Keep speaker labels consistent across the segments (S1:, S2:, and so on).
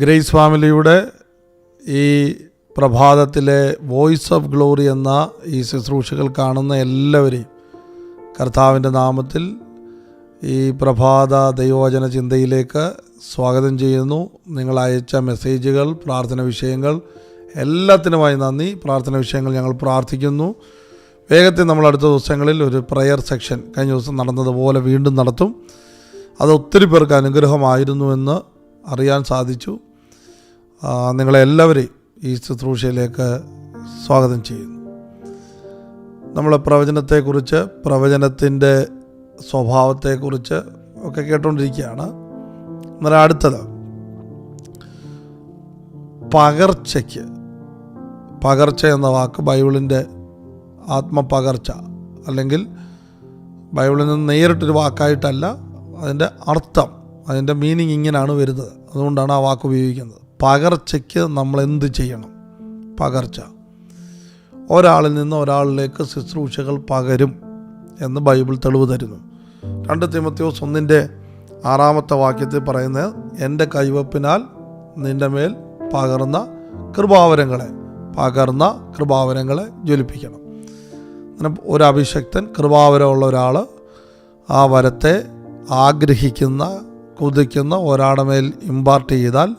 S1: Grace ഫാമിലിയുടെ ഈ പ്രഭാതത്തിലെ voice of glory എന്ന ഈ ശുശ്രൂഷകൾ കാണുന്ന എല്ലാവരെയും കർത്താവിന്റെ നാമത്തിൽ ഈ പ്രഭാത ദൈവവചന ചിന്തയിലേക്ക് സ്വാഗതം ചെയ്യുന്നു. നിങ്ങൾ അയച്ച മെസ്സേജുകൾ പ്രാർത്ഥന വിഷയങ്ങൾ എല്ലാത്തിനുമായി നന്ദി. പ്രാർത്ഥന വിഷയങ്ങൾ ഞങ്ങൾ പ്രാർത്ഥിക്കുന്നു. വേഗത്തിൽ നമ്മൾ അടുത്ത ദിവസങ്ങളിൽ ഒരു പ്രയർ സെക്ഷൻ കഴിഞ്ഞ ദിവസം നടന്നതുപോലെ വീണ്ടും നടത്തും. അത് ഒത്തിരി പേർക്ക് അനുഗ്രഹമായിരുന്നുവെന്ന് അറിയാൻ സാധിച്ചു. നിങ്ങളെല്ലാവരെയും ഈ ശുശ്രൂഷയിലേക്ക് സ്വാഗതം ചെയ്യുന്നു. നമ്മൾ പ്രവചനത്തെക്കുറിച്ച് പ്രവചനത്തിന്റെ സ്വഭാവത്തെക്കുറിച്ച് ഒക്കെ കേട്ടുകൊണ്ടിരിക്കുകയാണ് എന്നാൽ അടുത്തത് പകർച്ചയ്ക്ക്. പകർച്ച എന്ന വാക്ക് ബൈബിളിന്റെ ആത്മപകർച്ച അല്ലെങ്കിൽ ബൈബിളിൽ നിന്ന് നേരിട്ടൊരു വാക്കായിട്ടല്ല അതിന്റെ അർത്ഥം അതിന്റെ മീനിങ് ഇങ്ങനെയാണ് വരുന്നത്. അതുകൊണ്ടാണ് ആ വാക്ക് ഉപയോഗിക്കുന്നത്. പകർച്ചയ്ക്ക് നമ്മൾ എന്ത് ചെയ്യണം? പകർച്ച. ഒരാളിൽ നിന്ന് ഒരാളിലേക്ക് ശുശ്രൂഷകൾ പകരും എന്ന് ബൈബിൾ തെളിവ് തരുന്നു. രണ്ട് തിമത്യോസ് ഒന്നിന്റെ ആറാമത്തെ വാക്യത്തിൽ പറയുന്നത് എന്റെ കൈവപ്പിനാൽ നിന്റെ മേൽ പകർന്ന കൃപാവരങ്ങളെ പകർന്ന കൃപാവരങ്ങളെ ജ്വലിപ്പിക്കണം. അങ്ങനെ ഒരു കൃപാവരമുള്ള ഒരാൾ ആ വരത്തെ ആഗ്രഹിക്കുന്ന കുതിക്കുന്ന ഒരാളുടെ മേൽ ഇമ്പാർട്ട് ചെയ്താൽ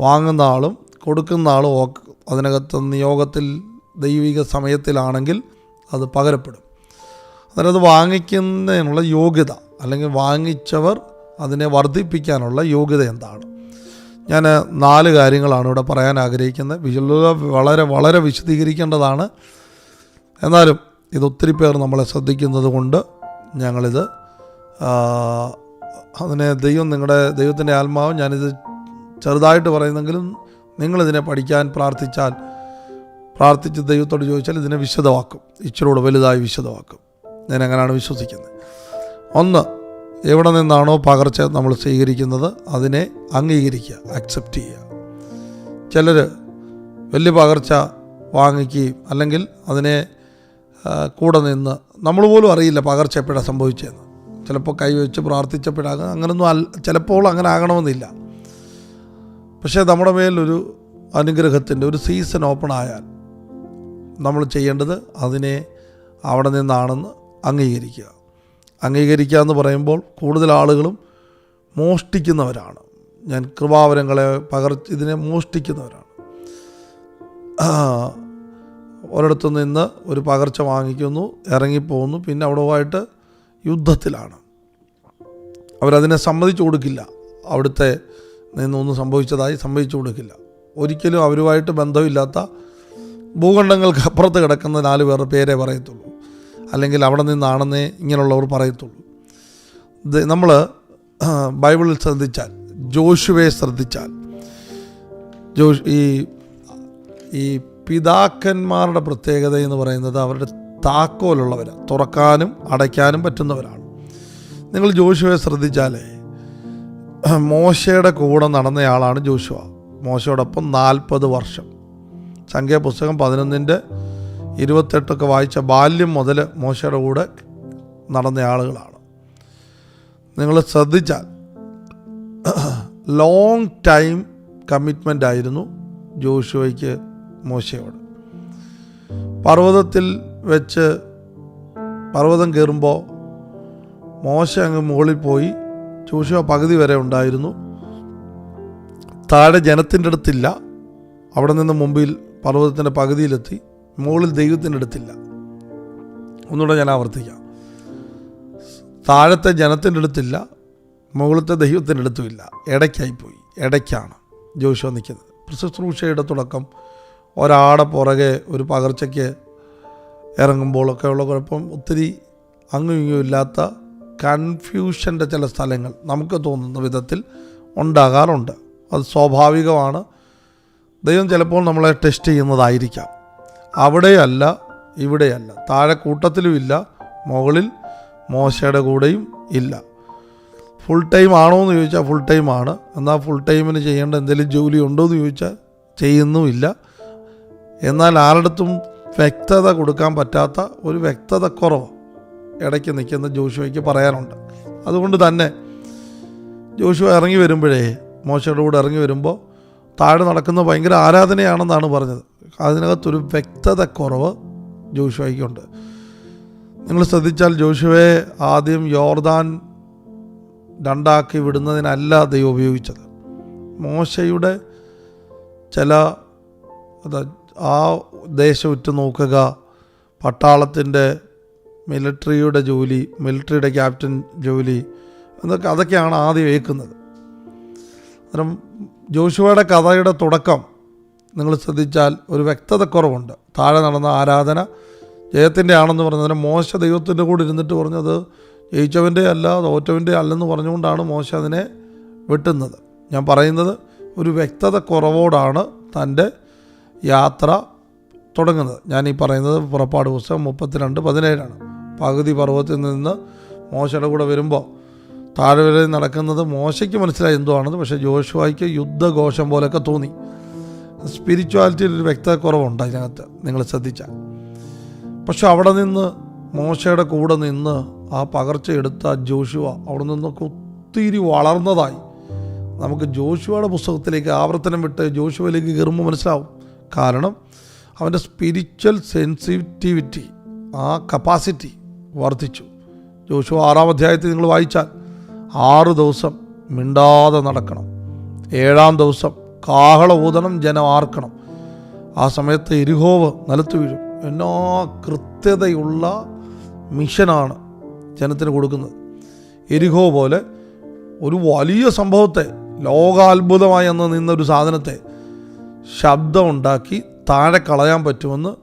S1: വാങ്ങുന്ന ആളും കൊടുക്കുന്ന ആളും അതിനകത്ത് നിയോഗത്തിൽ ദൈവിക സമയത്തിലാണെങ്കിൽ അത് പകരപ്പെടും. അന്നേരം അത് വാങ്ങിക്കുന്നതിനുള്ള യോഗ്യത അല്ലെങ്കിൽ വാങ്ങിച്ചവർ അതിനെ വർദ്ധിപ്പിക്കാനുള്ള യോഗ്യത എന്താണ്? ഞാൻ നാല് കാര്യങ്ങളാണ് ഇവിടെ പറയാൻ ആഗ്രഹിക്കുന്നത്. വിശുദ്ധ വളരെ വളരെ വിശദീകരിക്കേണ്ടതാണ്. എന്നാലും ഇത് ഒത്തിരി പേർ നമ്മളെ ശ്രദ്ധിക്കുന്നത് കൊണ്ട് ഞങ്ങളിത് അതിനെ ദൈവം നിങ്ങളുടെ ദൈവത്തിന്റെ ആത്മാവ് ഞാനിത് ചെറുതായിട്ട് പറയുന്നെങ്കിലും നിങ്ങളിതിനെ പഠിക്കാൻ പ്രാർത്ഥിച്ചാൽ പ്രാർത്ഥിച്ച് ദൈവത്തോട് ചോദിച്ചാൽ ഇതിനെ വിശദമാക്കും. ഇച്ചിരൂടെ വലുതായി വിശദമാക്കും. ഞാൻ അങ്ങനെയാണ് വിശ്വസിക്കുന്നത്. ഒന്ന് എവിടെ നിന്നാണോ പകർച്ച നമ്മൾ സ്വീകരിക്കുന്നത് അതിനെ അംഗീകരിക്കുക അക്സെപ്റ്റ് ചെയ്യുക. ചിലർ വലിയ പകർച്ച വാങ്ങിക്കുകയും അല്ലെങ്കിൽ അതിനെ കൂടെ നിന്ന് നമ്മൾ പോലും അറിയില്ല പകർച്ച എപ്പോഴാണ് സംഭവിച്ചതെന്ന്. ചിലപ്പോൾ കൈവച്ച് പ്രാർത്ഥിച്ചപ്പോഴാകും അങ്ങനൊന്നും അല്ല ചിലപ്പോൾ അങ്ങനെ ആകണമെന്നില്ല. പക്ഷേ നമ്മുടെ മേലൊരു അനുഗ്രഹത്തിന്റെ ഒരു സീസൺ ഓപ്പൺ ആയാൽ നമ്മൾ ചെയ്യേണ്ടത് അതിനെ അവിടെ നിന്നാണെന്ന് അംഗീകരിക്കുക. അംഗീകരിക്കുക എന്ന് പറയുമ്പോൾ കൂടുതൽ ആളുകളും മോഷ്ടിക്കുന്നവരാണ്. ഞാൻ കൃപാവരങ്ങളെ പകർ ഇതിനെ മോഷ്ടിക്കുന്നവരാണ്. ഒരിടത്തു നിന്ന് ഒരു പകർച്ച വാങ്ങിക്കുന്നു ഇറങ്ങിപ്പോകുന്നു പിന്നെ അവിടുമായിട്ട് യുദ്ധത്തിലാണ്. അവരതിനെ സമ്മതിച്ചു കൊടുക്കില്ല. അവിടുത്തെ നിന്നൊന്നും സംഭവിച്ചതായി സംഭവിച്ചു കൊടുക്കില്ല. ഒരിക്കലും അവരുമായിട്ട് ബന്ധമില്ലാത്ത ഭൂഖണ്ഡങ്ങൾക്ക് അപ്പുറത്ത് കിടക്കുന്ന നാല് പേരുടെ പേരെ പറയത്തുള്ളൂ. അല്ലെങ്കിൽ അവിടെ നിന്നാണെന്നേ ഇങ്ങനെയുള്ളവർ പറയത്തുള്ളൂ. നമ്മൾ ബൈബിളിൽ ശ്രദ്ധിച്ചാൽ ജോഷുവയെ ശ്രദ്ധിച്ചാൽ ജോഷ് ഈ ഈ പിതാക്കന്മാരുടെ പ്രത്യേകത എന്ന് പറയുന്നത് അവരുടെ താക്കോലുള്ളവരാണ് തുറക്കാനും അടയ്ക്കാനും പറ്റുന്നവരാണ്. നിങ്ങൾ ജോഷുവെ ശ്രദ്ധിച്ചാലേ മോശയുടെ കൂടെ നടന്നയാളാണ് ജോഷുവ. മോശയോടൊപ്പം നാൽപ്പത് വർഷം. സംഖ്യാപുസ്തകം പതിനൊന്നിന്റെ ഇരുപത്തെട്ടൊക്കെ വായിച്ച ബാല്യം മുതൽ മോശയുടെ കൂടെ നടന്ന ആളുകളാണ്. നിങ്ങൾ ശ്രദ്ധിച്ചാൽ ലോങ് ടൈം കമ്മിറ്റ്മെന്റ് ആയിരുന്നു ജോഷുവയ്ക്ക് മോശയോട്. പർവതത്തിൽ വെച്ച് പർവതം കയറുമ്പോൾ മോശ അങ്ങ് മുകളിൽ പോയി ജോഷുവ പകുതി വരെ ഉണ്ടായിരുന്നു. താഴെ ജനത്തിന്റെ അടുത്തില്ല. അവിടെ നിന്ന് മുമ്പിൽ പർവതത്തിന്റെ പകുതിയിലെത്തി. മുകളിൽ ദൈവത്തിന്റെ അടുത്തില്ല. ഒന്നുകൂടെ ഞാൻ ആവർത്തിക്കാം. താഴത്തെ ജനത്തിന്റെ അടുത്തില്ല. മുകളിലത്തെ ദൈവത്തിന്റെ അടുത്തുമില്ല. ഇടയ്ക്കായി പോയി ഇടയ്ക്കാണ് ജോഷുവ നിൽക്കുന്നത്. ശുശ്രൂഷയുടെ തുടക്കം ഒരാടെ പുറകെ ഒരു പകർച്ചയ്ക്ക് ഇറങ്ങുമ്പോഴൊക്കെ ഉള്ള കുഴപ്പം ഒത്തിരി അങ്ങും ഇങ്ങും ഇല്ലാത്ത കൺഫ്യൂഷന്റെ ചില സ്ഥലങ്ങൾ നമുക്ക് തോന്നുന്ന വിധത്തിൽ ഉണ്ടാകാറുണ്ട്. അത് സ്വാഭാവികമാണ്. ദൈവം ചിലപ്പോൾ നമ്മളെ ടെസ്റ്റ് ചെയ്യുന്നതായിരിക്കാം. അവിടെയല്ല ഇവിടെയല്ല. താഴെ കൂട്ടത്തിലും ഇല്ല മുകളിൽ മോശയുടെ കൂടെയും ഇല്ല. ഫുൾ ടൈം ആണോ എന്ന് ചോദിച്ചാൽ ഫുൾ ടൈം ആണ്. എന്നാൽ ഫുൾ ടൈമിന് ചെയ്യേണ്ട എന്തെങ്കിലും ജോലി ഉണ്ടോ എന്ന് ചോദിച്ചാൽ ചെയ്യുന്നുമില്ല. എന്നാൽ ആരുടെ അടുത്തും വ്യക്തത കൊടുക്കാൻ പറ്റാത്ത ഒരു വ്യക്തത കുറവ്. ഇടയ്ക്ക് നിൽക്കുന്ന ജോഷുവയ്ക്ക് പറയാനുണ്ട്. അതുകൊണ്ട് തന്നെ ജോഷുവ ഇറങ്ങി വരുമ്പോഴേ മോശയുടെ കൂടെ ഇറങ്ങി വരുമ്പോൾ താഴെ നടക്കുന്ന ഭയങ്കര ആരാധനയാണെന്നാണ് പറഞ്ഞത്. അതിനകത്തൊരു വ്യക്തത കുറവ് ജോഷുവയ്ക്കുണ്ട്. നിങ്ങൾ ശ്രദ്ധിച്ചാൽ ജോഷുവെ ആദ്യം യോർദാൻ രണ്ടാക്കി വിടുന്നതിനല്ല ദൈവം ഉപയോഗിച്ചത്. മോശയുടെ ചില ആ ദേശം ഉറ്റു നോക്കുക പട്ടാളത്തിന്റെ മിലിറ്ററിയുടെ ജോലി മിലിറ്ററിയുടെ ക്യാപ്റ്റൻ ജോലി എന്നൊക്കെ അതൊക്കെയാണ് ആദ്യം ഏൽക്കുന്നത്. അന്നേരം ജോഷുവയുടെ കഥയുടെ തുടക്കം നിങ്ങൾ ശ്രദ്ധിച്ചാൽ ഒരു വ്യക്തത കുറവുണ്ട് താഴെ നടന്ന ആരാധന ജയത്തിന്റെ ആണെന്ന് പറഞ്ഞതിന് മോശ ദൈവത്തിന്റെ കൂടെ ഇരുന്നിട്ട് പറഞ്ഞത് ജയിച്ചവന്റെ അല്ല തോറ്റവന്റെ അല്ലെന്ന് പറഞ്ഞുകൊണ്ടാണ് മോശ അതിനെ വെട്ടുന്നത്. ഞാൻ പറയുന്നത് ഒരു വ്യക്തത കുറവോടാണ് തന്റെ യാത്ര തുടങ്ങുന്നത്. ഞാൻ ഈ പറയുന്നത് പുറപ്പാട് പുസ്തകം മുപ്പത്തിരണ്ട് പതിനേഴാണ്. പകുതി പർവത്തിൽ നിന്ന് മോശയുടെ കൂടെ വരുമ്പോൾ താഴെ നടക്കുന്നത് മോശയ്ക്ക് മനസ്സിലായി എന്തോ എന്തുവാണെന്ന്. പക്ഷേ ജോഷുവായിക്ക് യുദ്ധഘോഷം പോലെയൊക്കെ തോന്നി. സ്പിരിച്വാലിറ്റിയിൽ ഒരു വ്യക്തത കുറവുണ്ട് അതിനകത്ത് നിങ്ങൾ ശ്രദ്ധിച്ചാൽ. പക്ഷെ അവിടെ നിന്ന് മോശയുടെ കൂടെ നിന്ന് ആ പകർച്ച എടുത്ത ജോഷുവ അവിടെ നിന്നൊക്കെ ഒത്തിരി വളർന്നതായി. നമുക്ക് ജോഷുവയുടെ പുസ്തകത്തിലേക്ക് ആവർത്തനം വിട്ട് ജോഷുവയിലേക്ക് കയറുമ്പോൾ മനസ്സിലാവും. കാരണം അവന്റെ സ്പിരിച്വൽ സെൻസിറ്റിവിറ്റി ആ കപ്പാസിറ്റി വർദ്ധിച്ചു. ജോഷു ആറാം അധ്യായത്തിൽ നിങ്ങൾ വായിച്ചാൽ ആറ് ദിവസം മിണ്ടാതെ നടക്കണം. ഏഴാം ദിവസം കാഹള ഊതണം ജനം ആർക്കണം. ആ സമയത്ത് എരിഹോവ് നിലത്ത് വീഴും. എന്നാ കൃത്യതയുള്ള മിഷനാണ് ജനത്തിന് കൊടുക്കുന്നത്. എരിഹോ പോലെ ഒരു വലിയ സംഭവത്തെ ലോകാത്ഭുതമായി അന്ന് നിന്നൊരു സാധനത്തെ ശബ്ദമുണ്ടാക്കി താഴെ കളയാൻ പറ്റുമെന്ന്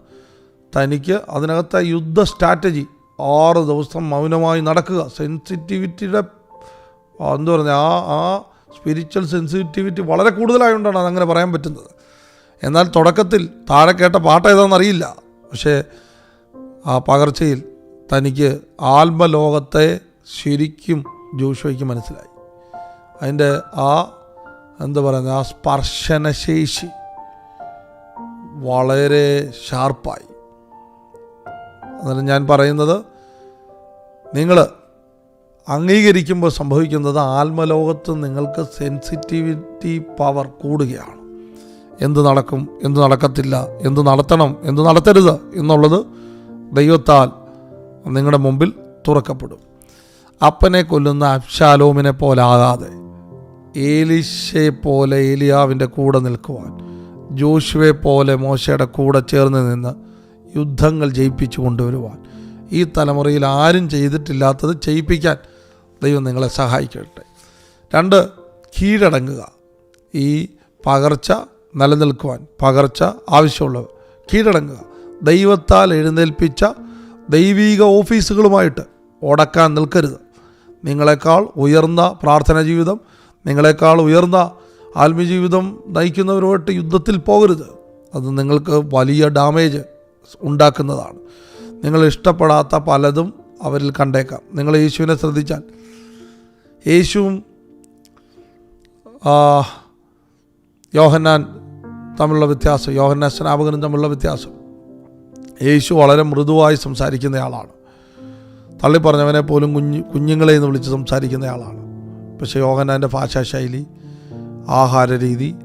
S1: തനിക്ക് അതിനകത്തെ യുദ്ധ സ്ട്രാറ്റജി ആറ് ദിവസം മൗനമായി നടക്കുക. സെൻസിറ്റിവിറ്റിയുടെ എന്താ പറയുക ആ ആ സ്പിരിച്വൽ സെൻസിറ്റിവിറ്റി വളരെ കൂടുതലായതുകൊണ്ടാണ് അതങ്ങനെ പറയാൻ പറ്റുന്നത്. എന്നാൽ തുടക്കത്തിൽ താഴെ കേട്ട പാട്ട് ഏതാണെന്ന് അറിയില്ല പക്ഷേ ആ പകർച്ചയിൽ തനിക്ക് ആത്മലോകത്തെ ശരിക്കും ജോഷോയ്ക്ക് മനസ്സിലായി. അതിന്റെ ആ എന്താ പറയുന്നത് ആ സ്പർശനശേഷി വളരെ ഷാർപ്പായി. അന്നേരം ഞാൻ പറയുന്നത് നിങ്ങൾ അംഗീകരിക്കുമ്പോൾ സംഭവിക്കുന്നത് ആത്മലോകത്ത് നിങ്ങൾക്ക് സെൻസിറ്റിവിറ്റി പവർ കൂടുകയാണ്. എന്ത് നടക്കും എന്ത് നടക്കത്തില്ല എന്ത് നടത്തണം എന്ത് നടത്തരുത് എന്നുള്ളത് ദൈവത്താൽ നിങ്ങളുടെ മുമ്പിൽ തുറക്കപ്പെടും. അപ്പനെ കൊല്ലുന്ന അബ്ഷാലോമിനെ പോലെ ആകാതെ ഏലിശയെ പോലെ ഏലിയാവിന്റെ കൂടെ നിൽക്കുവാൻ ജോഷുവെ പോലെ മോശയുടെ കൂടെ ചേർന്ന് നിന്ന് യുദ്ധങ്ങൾ ജയിപ്പിച്ചു കൊണ്ടുവരുവാൻ. ഈ തലമുറയിൽ ആരും ചെയ്തിട്ടില്ലാത്തത് ചെയ്യിപ്പിക്കാൻ ദൈവം നിങ്ങളെ സഹായിക്കട്ടെ. രണ്ട് കീഴടങ്ങുക. ഈ പകർച്ച നിലനിൽക്കുവാൻ പകർച്ച ആവശ്യമുള്ളവർ കീഴടങ്ങുക. ദൈവത്താൽ എഴുന്നേൽപ്പിച്ച ദൈവീക ഓഫീസുകളുമായിട്ട് ഓടക്കാൻ നിൽക്കരുത്. നിങ്ങളെക്കാൾ ഉയർന്ന പ്രാർത്ഥന ജീവിതം നിങ്ങളെക്കാൾ ഉയർന്ന ആത്മീയജീവിതം നയിക്കുന്നവരുമായിട്ട് യുദ്ധത്തിൽ പോകരുത്. അത് നിങ്ങൾക്ക് വലിയ ഡാമേജ് ഉണ്ടാക്കുന്നതാണ്. നിങ്ങൾ ഇഷ്ടപ്പെടാത്ത പലതും അവരിൽ കണ്ടേക്കാം. നിങ്ങൾ യേശുവിനെ ശ്രദ്ധിച്ചാൽ. യേശുവും യോഹന്നാൻ തമ്മിലുള്ള വ്യത്യാസം യോഹന്നാൻ സ്നാപകനും തമ്മിലുള്ള വ്യത്യാസം. യേശു വളരെ മൃദുവായി സംസാരിക്കുന്നയാളാണ്. തള്ളി പറഞ്ഞവനെ പോലും കുഞ്ഞ് കുഞ്ഞുങ്ങളെ എന്ന് വിളിച്ച് സംസാരിക്കുന്നയാളാണ്. പക്ഷേ യോഹന്നാന്റെ ഭാഷാശൈലി ആഹാര രീതി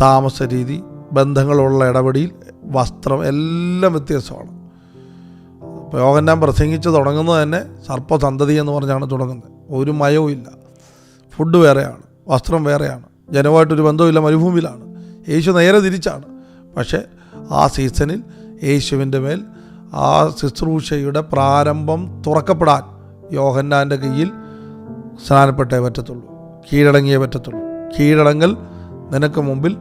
S1: താമസ രീതി ബന്ധങ്ങളുള്ള ഇടപെടിയിൽ വസ്ത്രം എല്ലാം വ്യത്യാസമാണ് അപ്പോൾ ഞാൻ പ്രസംഗിച്ച് തുടങ്ങുന്നത് തന്നെ സർപ്പസന്തതി എന്ന് പറഞ്ഞാണ് തുടങ്ങുന്നത്. ഒരു മയവും ഇല്ല. ഫുഡ് വേറെയാണ്. വസ്ത്രം വേറെയാണ്. ജനവുമായിട്ടൊരു ബന്ധവുമില്ല മരുഭൂമിയിലാണ്. യേശു നേരെ തിരിച്ചാണ്. പക്ഷേ ആ സീസണിൽ യേശുവിന്റെ മേൽ ആ ശുശ്രൂഷയുടെ പ്രാരംഭം തുറക്കപ്പെടാൻ യോഹന്നാന്റെ കയ്യിൽ സ്നാനപ്പെട്ടേ പറ്റത്തുള്ളൂ. കീഴടങ്ങിയേ പറ്റത്തുള്ളൂ. കീഴടങ്ങൽ നിനക്ക് മുമ്പിൽ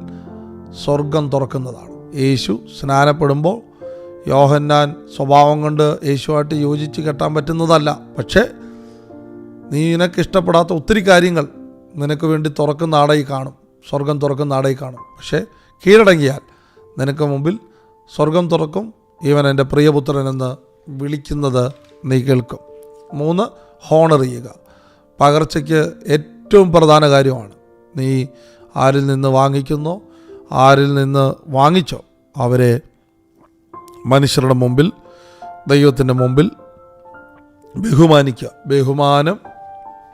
S1: സ്വർഗം തുറക്കുന്നതാണ്. യേശു സ്നാനപ്പെടുമ്പോൾ യോഹന്നാൻ സ്വഭാവം കൊണ്ട് യേശുവായിട്ട് യോജിച്ച് കെട്ടാൻ പറ്റുന്നതല്ല. പക്ഷേ നീ നിനക്ക് ഇഷ്ടപ്പെടാത്ത ഒത്തിരി കാര്യങ്ങൾ നിനക്ക് വേണ്ടി തുറക്കുന്ന ആടായി കാണും. സ്വർഗം തുറക്കുന്ന ആടായി കാണും. പക്ഷേ കീഴടങ്ങിയാൽ നിനക്ക് മുമ്പിൽ സ്വർഗം തുറക്കും. ഇവൻ എന്റെ പ്രിയപുത്രൻ എന്ന് വിളിക്കുന്നത് നീ കേൾക്കും. മൂന്ന് ഹോണർ ചെയ്യുക. പകർച്ചയ്ക്ക് ഏറ്റവും പ്രധാന കാര്യമാണ്. നീ ആരിൽ നിന്ന് വാങ്ങിക്കുന്നോ? ആരിൽ നിന്ന് വാങ്ങിച്ചോ? അവരെ മനുഷ്യരുടെ മുമ്പിൽ ദൈവത്തിന്റെ മുമ്പിൽ ബഹുമാനിക്കുക. ബഹുമാനം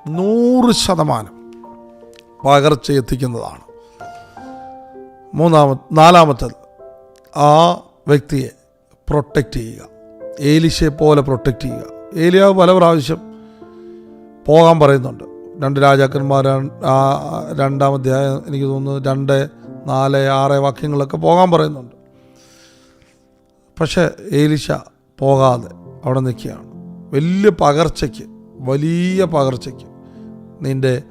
S1: നൂറ് ശതമാനം പകർച്ച എത്തിക്കുന്നതാണ്. മൂന്നാമത് നാലാമത്തത് ആ വ്യക്തിയെ പ്രൊട്ടക്റ്റ് ചെയ്യുക. ഏലിശയെ പോലെ പ്രൊട്ടക്റ്റ് ചെയ്യുക. ഏലിയാവ് പല പ്രാവശ്യം പോകാൻ പറയുന്നുണ്ട്. രണ്ട് രാജാക്കന്മാർ രണ്ടാമധ്യായം എനിക്ക് തോന്നുന്നു രണ്ട് നാല് ആറ് വാക്യങ്ങളൊക്കെ പോകാൻ പറയുന്നുണ്ട്. പക്ഷേ ഏലിശ പോകാതെ അവിടെ നിൽക്കുകയാണ്. വലിയ പകർച്ചയ്ക്ക് വലിയ പകർച്ചയ്ക്ക് നിന്റെ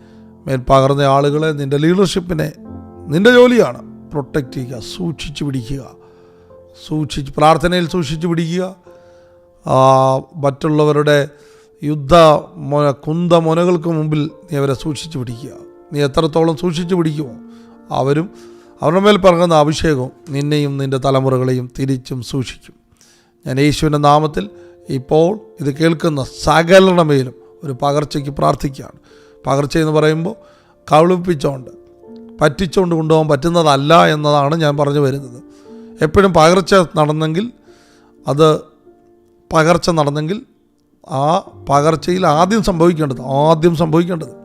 S1: മേൽ പകർന്ന ആളുകളെ നിന്റെ ലീഡർഷിപ്പിനെ നിന്റെ ജോലിയാണ് പ്രൊട്ടക്റ്റ് ചെയ്യുക സൂക്ഷിച്ച് പിടിക്കുക. സൂക്ഷിച്ച് പ്രാർത്ഥനയിൽ സൂക്ഷിച്ച് പിടിക്കുക. മറ്റുള്ളവരുടെ യുദ്ധ മൊന കുന്ത മുനകൾക്ക് മുമ്പിൽ നീ അവരെ സൂക്ഷിച്ച് പിടിക്കുക. നീ എത്രത്തോളം സൂക്ഷിച്ച് പിടിക്കുമോ അവരും അവരുടെ മേൽ പറങ്ങുന്ന അഭിഷേകവും നിന്നെയും നിന്റെ തലമുറകളെയും തിരിച്ചും സൂക്ഷിക്കും. ഞാൻ യേശുവിന്റെ നാമത്തിൽ ഇപ്പോൾ ഇത് കേൾക്കുന്ന സകലരുടെ മേലും ഒരു പകർച്ചയ്ക്ക് പ്രാർത്ഥിക്കുകയാണ്. പകർച്ച എന്ന് പറയുമ്പോൾ കവിളിപ്പിച്ചുകൊണ്ട് പറ്റിച്ചുകൊണ്ട് കൊണ്ടുപോകാൻ പറ്റുന്നതല്ല എന്നതാണ് ഞാൻ പറഞ്ഞു വരുന്നത്. എപ്പോഴും പകർച്ച നടന്നെങ്കിൽ അത് പകർച്ച നടന്നെങ്കിൽ ആ പകർച്ചയിൽ ആദ്യം സംഭവിക്കേണ്ടത് ആദ്യം സംഭവിക്കേണ്ടത്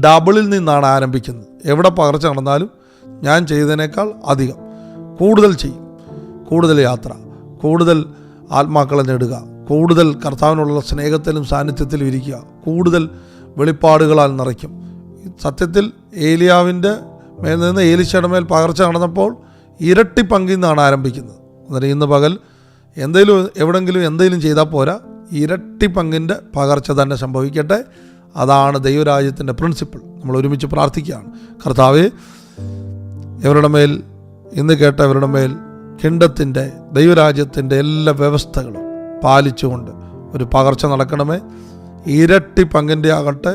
S1: ഡബിളിൽ നിന്നാണ് ആരംഭിക്കുന്നത്. എവിടെ പകർച്ച നടന്നാലും ഞാൻ ചെയ്തതിനേക്കാൾ അധികം. കൂടുതൽ ചെയ്യും. കൂടുതൽ യാത്ര. കൂടുതൽ ആത്മാക്കളെ നേടുക. കൂടുതൽ കർത്താവിനുള്ള സ്നേഹത്തിലും സാന്നിധ്യത്തിലും ഇരിക്കുക. കൂടുതൽ വെളിപ്പാടുകളാൽ നിറയ്ക്കും. സത്യത്തിൽ ഏലിയാവിന്റെ മേൽ നിന്ന് ഏലിശയുടെ മേൽ പകർച്ച നടന്നപ്പോൾ ഇരട്ടി പങ്കിൽ നിന്നാണ് ആരംഭിക്കുന്നത്. അന്നേരം ഇന്ന് പകൽ എന്തെങ്കിലും എവിടെങ്കിലും എന്തെങ്കിലും ചെയ്താൽ പോരാ. ഇരട്ടി പങ്കിന്റെ പകർച്ച തന്നെ സംഭവിക്കട്ടെ. അതാണ് ദൈവരാജ്യത്തിന്റെ പ്രിൻസിപ്പിൾ. നമ്മൾ ഒരുമിച്ച് പ്രാർത്ഥിക്കുകയാണ്. കർത്താവേ ഇവരുടെ മേൽ ഇന്ന് കേട്ട ഇവരുടെ മേൽ കിണ്ടത്തിന്റെ ദൈവരാജ്യത്തിന്റെ എല്ലാ വ്യവസ്ഥകളും പാലിച്ചുകൊണ്ട് ഒരു പകർച്ച നടക്കണമേ. ഇരട്ടി പങ്കിന്റെ ആകട്ടെ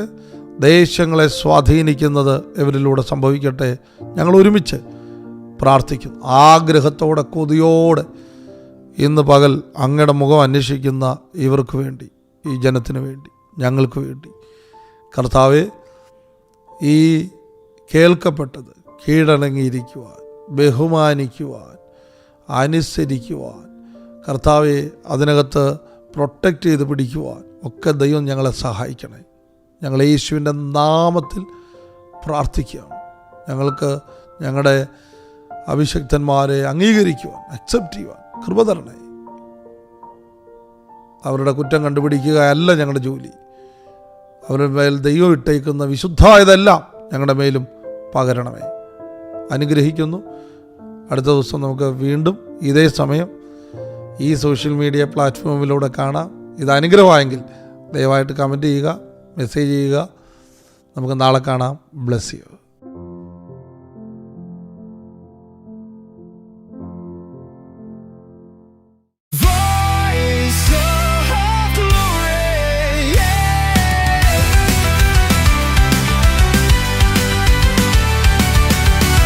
S1: ദേശങ്ങളെ സ്വാധീനിക്കുന്നത് ഇവരിലൂടെ സംഭവിക്കട്ടെ. ഞങ്ങൾ ഒരുമിച്ച് പ്രാർത്ഥിക്കുന്നു ആഗ്രഹത്തോടെ കൊതിയോടെ ഇന്ന് പകൽ അങ്ങയുടെ മുഖം അന്വേഷിക്കുന്ന ഇവർക്ക് വേണ്ടി ഈ ജനത്തിന് വേണ്ടി ഞങ്ങൾക്ക് വേണ്ടി. കർത്താവെ ഈ കേൾക്കപ്പെട്ടത് കീഴടങ്ങിയിരിക്കുവാൻ ബഹുമാനിക്കുവാൻ അനുസരിക്കുവാൻ കർത്താവെ അതിനകത്ത് പ്രൊട്ടക്റ്റ് ചെയ്ത് പിടിക്കുവാൻ ഒക്കെ ദൈവം ഞങ്ങളെ സഹായിക്കണേ. ഞങ്ങൾ യേശുവിന്റെ നാമത്തിൽ പ്രാർത്ഥിക്കുകയാണ്. ഞങ്ങൾക്ക് ഞങ്ങളുടെ അഭിഷക്തന്മാരെ അംഗീകരിക്കുവാൻ അക്സെപ്റ്റ് ചെയ്യുവാൻ കൃപ തരണേ. അവരുടെ കുറ്റം കണ്ടുപിടിക്കുക അല്ല ഞങ്ങളുടെ ജോലി. അവരുടെ മേൽ ദൈവം ഇട്ടേക്കുന്ന വിശുദ്ധമായതെല്ലാം ഞങ്ങളുടെ മേലും പകരണമേ. അനുഗ്രഹിക്കുന്നു. അടുത്ത ദിവസം നമുക്ക് വീണ്ടും ഇതേ സമയം ഈ സോഷ്യൽ മീഡിയ പ്ലാറ്റ്ഫോമിലൂടെ കാണാം. ഇത് അനുഗ്രഹമായെങ്കിൽ ദയവായിട്ട് കമന്റ് ചെയ്യുക മെസ്സേജ് ചെയ്യുക. നമുക്ക് നാളെ കാണാം. Bless you.